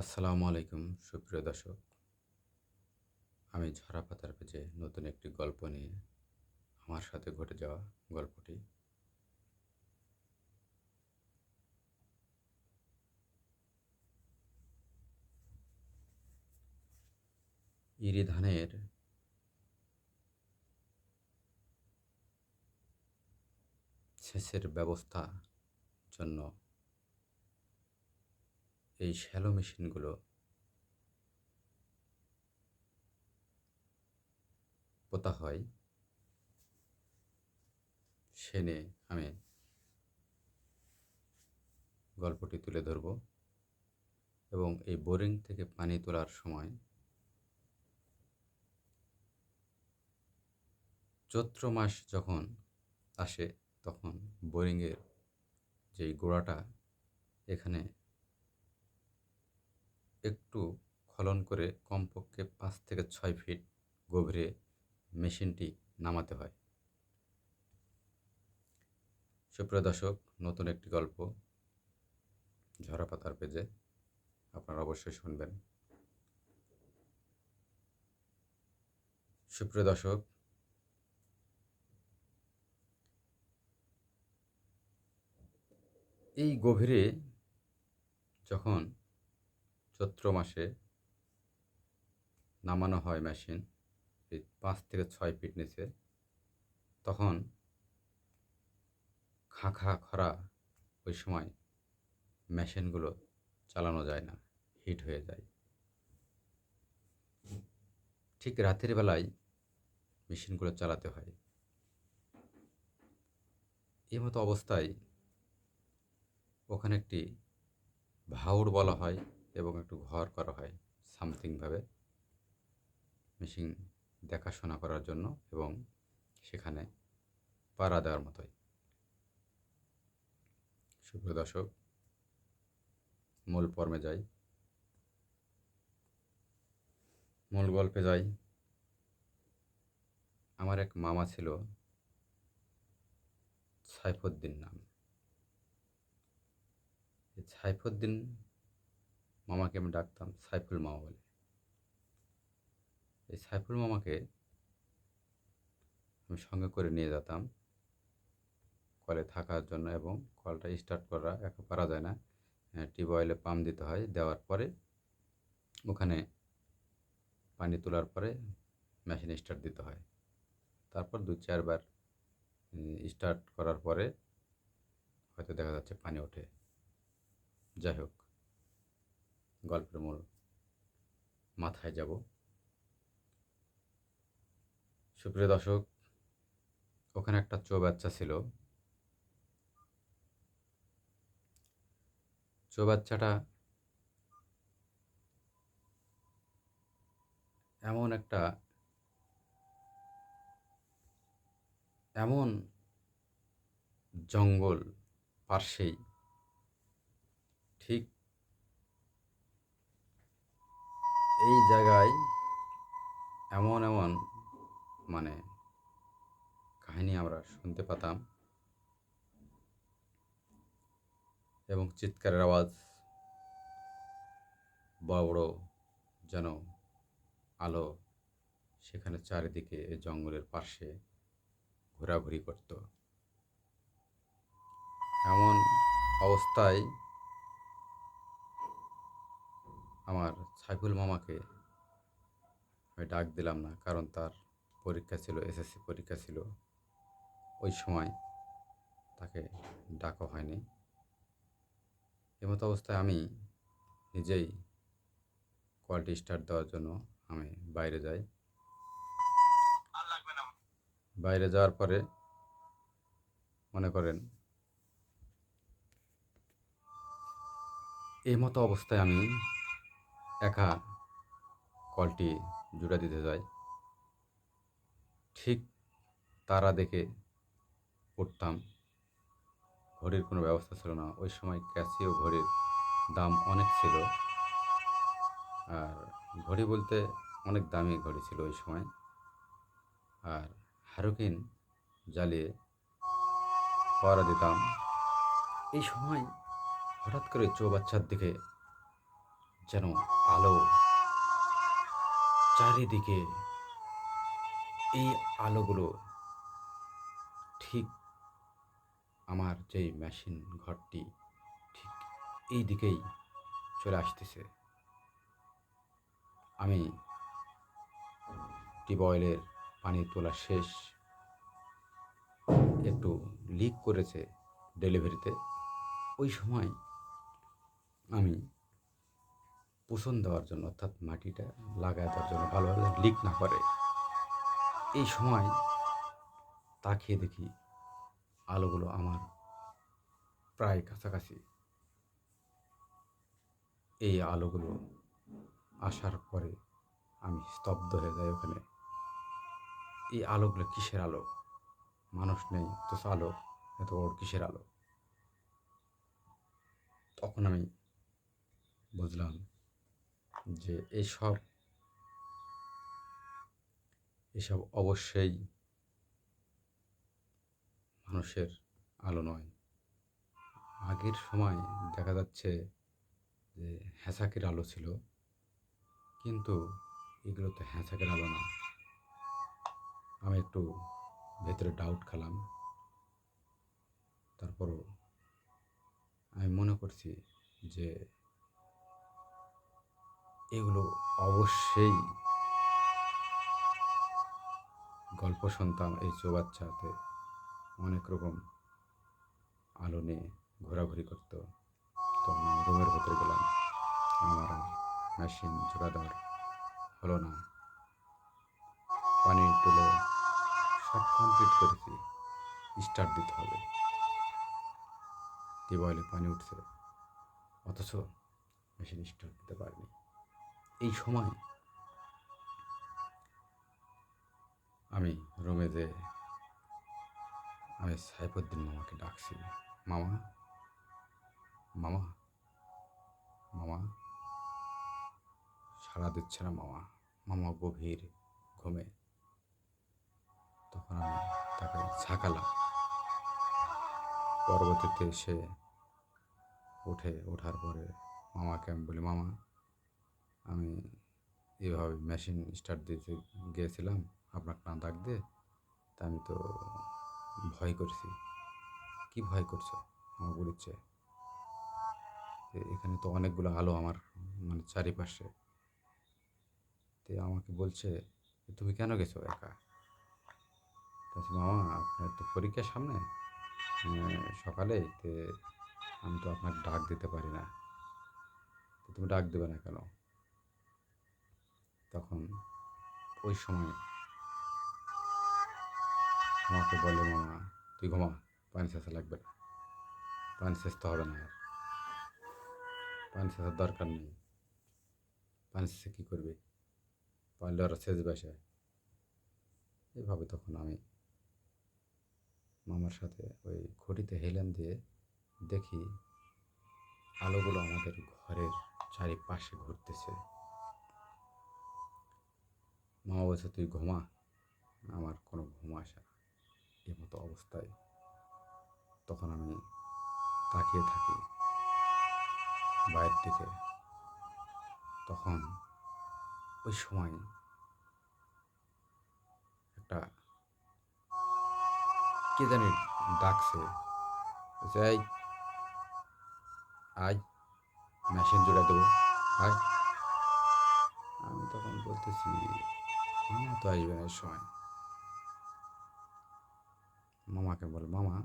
আসসালামু আলাইকুম, সুপ্রিয় দর্শক। আমি ঝরা পাতার পেজে নতুন একটি গল্প নিয়ে আমার সাথে ঘটে যাওয়া গল্পটি। ইরি ধানের সেচের ব্যবস্থা জন্য এই শ্যালো মেশিনগুলো পোতা হয়। সে নিয়ে আমি গল্পটি তুলে ধরব এবং এই বোরিং থেকে পানি তোলার সময় চৈত্র মাস যখন আসে, তখন বোরিংয়ের যেই গোড়াটা এখানে একটু খনন করে কমপক্ষে পাঁচ থেকে ছয় ফিট গভীরে মেশিনটি নামাতে হয়। সুপ্রিয় দর্শক, নতুন একটি গল্প ঝরা পাতার পেজে আপনারা অবশ্যই শুনবেন। সুপ্রিয় দর্শক, এই গভীরে যখন চৈত্র মাসে নামানো হয় মেশিন এই পাঁচ থেকে ছয় ফিট নিচে। তখন খাঁ খাঁ খরা ওই সময় মেশিনগুলো চালানো যায় না হিট হয়ে যায়। ঠিক রাতের বেলায় মেশিনগুলো চালাতে হয়। এই মতো অবস্থায় ওখানে একটি ভাউর বলা হয়। এবং একটু ঘর করা হয় সামথিংভাবে মেশিন দেখাশোনা করার জন্য এবং সেখানে পাড়া দেওয়ার মতোই। সুপ্রিয় দর্শক, মূল পর্মে যাই। মূল গল্পে যাই। আমার এক মামা ছিল সাইফুদ্দিন নাম। সাইফুদ্দিন মামাকে আমি ডাকতাম, সাইফুল মামা বলে। এই সাইফুল মামাকে আমি সঙ্গে করে নিয়ে যেতাম। কলে থাকার জন্য এবং কলটা স্টার্ট করা একা পারা যায় না। টিউবওয়েলে পাম্প দিতে হয়, দেওয়ার পরে ওখানে পানি তোলার পরে মেশিন স্টার্ট দিতে হয়। তারপর দু চারবার স্টার্ট করার পরে হয়তো দেখা যাচ্ছে পানি ওঠে। যাই হোক। গল্পের মূল মাথায় যাব। সুপ্রিয় দর্শক, ওখানে একটা চৌবাচ্চা ছিল। চৌবাচ্চাটা এমন একটা, এমন জঙ্গল পার্শ্বেই ঠিক এই জায়গায় এমন এমন মানে কাহিনী আমরা শুনতে পেতাম এবং চিৎকারের আওয়াজ বড় বড় যেন আলো সেখানে চারিদিকে জঙ্গলের পাশে ঘোরাঘুরি করত। এমন অবস্থায় আমার সাইফুল মামাকে আমি ডাক দিলাম না কারণ তার পরীক্ষা ছিল এসএসসি পরীক্ষা ছিল। ওই সময় তাকে ডাকা হয়নি। এমতো অবস্থায় আমি নিজেই কলটি স্টার্ট দেওয়ার জন্য আমি বাইরে যাই। বাইরে যাওয়ার পরে মনে করেন এই মতো অবস্থায় আমি একা কলটি জুড়ে দিতে যায়। ঠিক তারা দেখে পড়তাম ঘড়ির কোনো ব্যবস্থা ছিল না। ওই সময় ক্যাসিও ঘড়ির দাম অনেক ছিল, আর ঘড়ি বলতে অনেক দামি ঘড়ি ছিল ওই সময়। আর হ্যারোকিন জ্বালিয়ে পরা দিতাম। এই সময় হঠাৎ করে চৌবাচ্চার দিকে যেন আলো চারিদিকে এই আলোগুলো ঠিক আমার যেই মেশিন ঘরটি ঠিক এই দিকেই চলে আসতেছে। আমি টিউবওয়েলের পানি তোলা শেষ একটু লিক করেছে ডেলিভারিতে ওই সময় আমি পোষণ দেওয়ার জন্য, অর্থাৎ মাটিটা লাগায় দেওয়ার জন্য ভালোভাবে লিক না করে। এই সময় তাকিয়ে দেখি আলোগুলো আমার প্রায় কাছাকাছি। এই আলোগুলো আসার পরে আমি স্তব্ধ হয়ে যাই ওখানে। এই আলোগুলো কিসের আলো? মানুষ নেই, অথচ আলো এত বড় কিসের আলো? তখন আমি বুঝলাম যে এইসব এসব অবশ্যই মানুষের আলো নয়। আগের সময় দেখা যাচ্ছে যে হ্যাঁসাকের আলো ছিল, কিন্তু এগুলো তো হ্যাঁসাকের আলো না। আমি একটু ভেতরে ডাউট খেলাম। তারপরও আমি মনে করছি যে এগুলো অবশ্যই গল্প শুনতাম এই চৌবাচ্চাতে। অনেক রকম আলো নিয়ে ঘোরাঘুরি করতো। তখন আমি রুমের ভেতরে গেলাম। আমার মেশিন জোড়া দেওয়ার হলো না। পানি তুলে সব কমপ্লিট করেছি। স্টার্ট দিতে হবে। টিউবওয়েলে পানি উঠছে। অথচ মেশিন স্টার্ট দিতে পারিনি। এই সময় আমি রুমে যে আমি সাইফুদ্দিন মামাকে ডাকছি। মামা? মামা? মামা? সাড়া দিচ্ছে না মামা। মামা গভীর ঘুমে। তখন আমি তাকে ঝাঁকালাম। পরবর্তীতে সে উঠে ওঠার পরে মামাকে আমি বলি, মামা আমি এভাবে মেশিন স্টার্ট দিতে গিয়েছিলাম আপনাকে না ডাক দিয়ে, তা আমি তো ভয় করছি। কি ভয় করছ? আমার বলিচ্ছে এখানে তো অনেকগুলো আলো আমার মানে চারিপাশে। তে আমাকে বলছে, তুমি কেন গেছো একা? বলছি, মামা, আপনার তো পরীক্ষার সামনে সকালে, তে আমি তো আপনাকে ডাক দিতে পারি না। তুমি ডাক দেবে না কেন? তখন ওই সময় আমাকে বলে, মামা, তুই ঘুমা, পানি শেষা লাগবে না। পানি সেচতে হবে না আর। পানি সেচার দরকার নেই। পানি শেষে কী করবে? পারলে ওরা সেচ বসে এভাবে তখন আমি মামার সাথে ওই খুঁটিতে হেলেন দিয়ে দেখি আলোগুলো আমাদের ঘরের চারিপাশে ঘুরতেছে। মামা বলছে তুই ঘুমা। আমার কোনো ঘুম আসে না। এই মতো অবস্থায় তখন আমি তাকিয়ে থাকি বাইরের দিকে। তখন ওই সময় একটা কে জানি ডাকছে এই, আয়, মেশিন জোড়া দেবো, আয়। আমি তখন বলতেছি মামা তো আসবে না এই সময়। মামাকে বলে, মামা,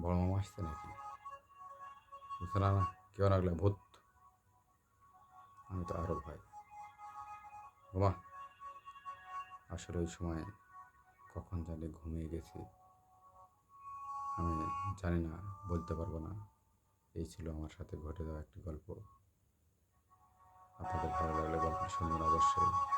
বড় মামা আসছে নাকি? বলছে, না কেউ গেলে ভূত। আমি তো আরও ভয়। ঘুমা আসলে ওই সময় কখন জানি ঘুমিয়ে গেছি। আমি জানি না, বলতে পারব না। এই ছিল আমার সাথে ঘটে যাওয়া একটি গল্প। আপনাদের ভালো লাগলে গল্পটি শুনবেন অবশ্যই।